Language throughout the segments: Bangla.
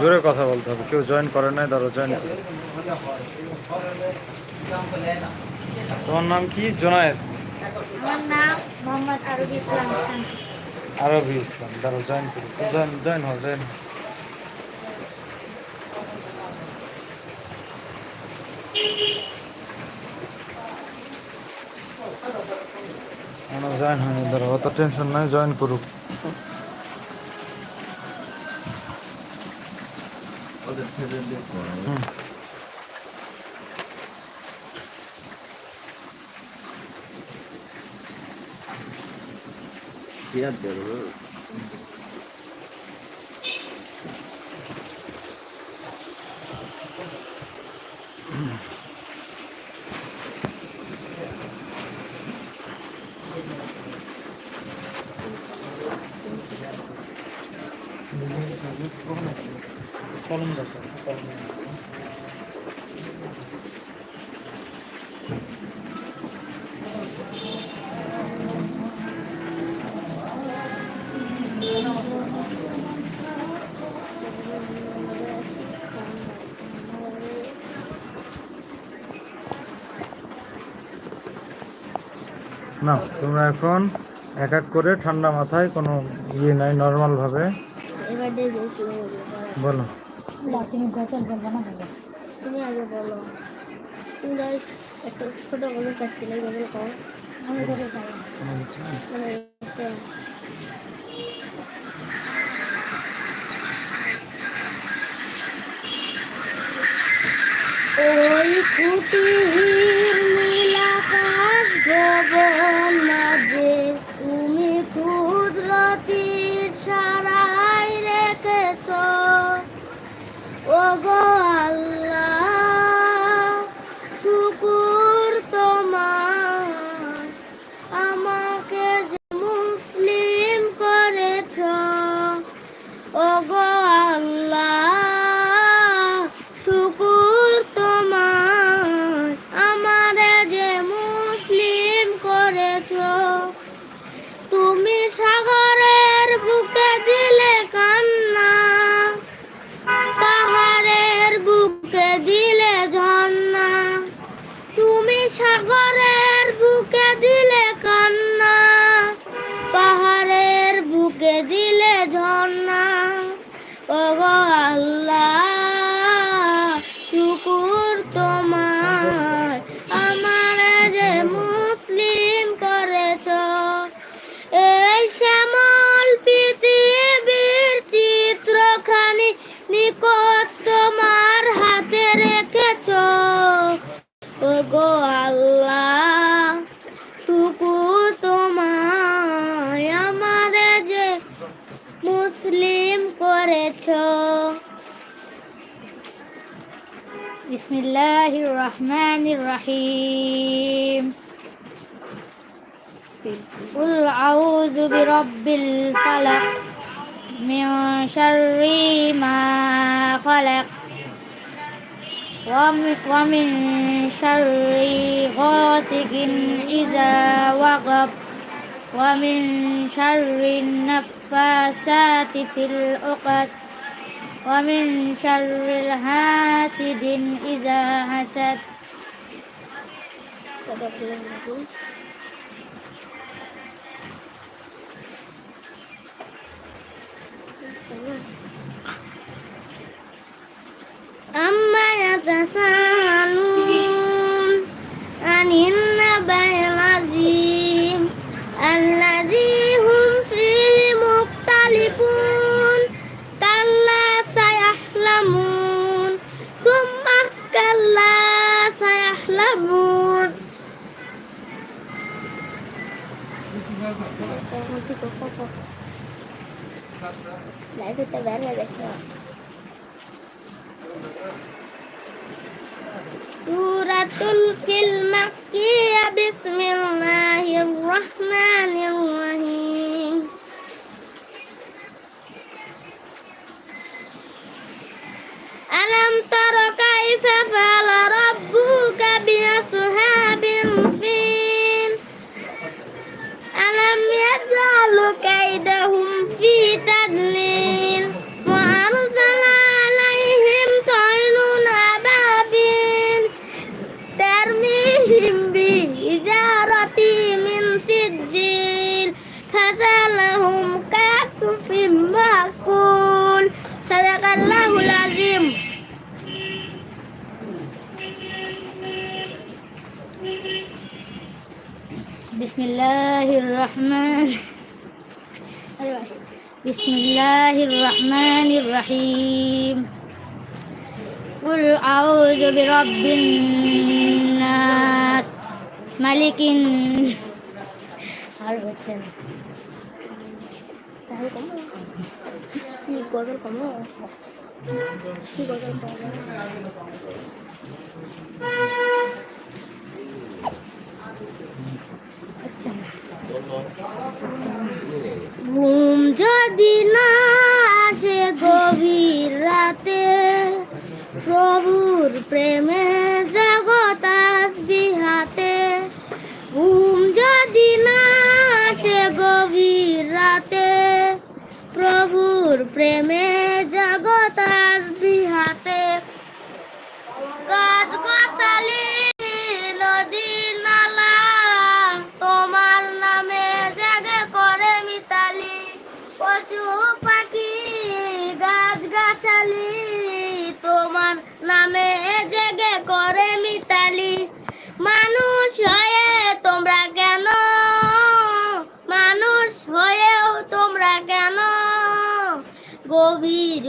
জোরে কথা বলতে হবে কেউ জয়েন করে নাই ধরো জয়েন করে। তোমার নাম কি? জোনায়েদ? আরবি ইসলাম ধরো জয়েন করি। জয়েন জয়েন হও জয়েন জয়েন হয়নি ধরো অত টেনশন নাই জয়েন করুক। kadar tereddüt var. Hı. কলম দেখো কলম না তোমরা এখন এক এক করে ঠান্ডা মাথায় কোনো ইয়ে নাই নর্মাল ভাবে। তুমি গজল বলব না বলো তুমি আগে বলো তুমি একটা ছোট গজল পাচ্ছিলে গজল কও আমি গজল পাই কোনো কিছু নেই? মানে ওই বিসমিল্লাহির রহমানির রহিম قل أعوذ برب الفلق من شر ما خلق وم- ومن شر غاسق إذا وقب ومن شر النفاسات في العقد ومن شر الحاسد إذا حسد صدق الله العظيم أما يتساءلون nanti kok kok nah itu tebarnya guys suratul fil makiyah bismillahirrahmanirrahim. Alam tara kaifa الرحمن بسم الله الرحمن الرحيم قل أعوذ برب الناس ملك الن- আর হচ্ছে না তাহলে কমো কি গজল কমো কি গজল ঘুম যদি না আসে গভীর রাতে, প্রভুর প্রেমে জগৎ আসবি হাতে। ঘুম যদি না আসে গভীর রাতে, প্রভুর প্রেমে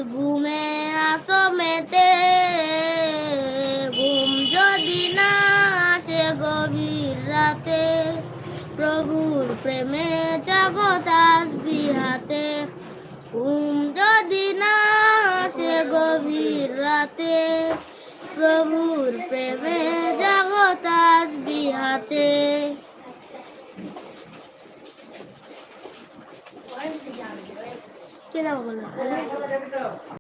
ঘুমে আসো মেতে। ঘুম যদি না আসে গভীর রাতে, প্রভুর প্রেমে জগৎ আসবি হাতে। ঘুম যদি না আসে গভীর রাতে, প্রভুর প্রেমে জগৎ আসবি হাতে। 깨다 먹을래.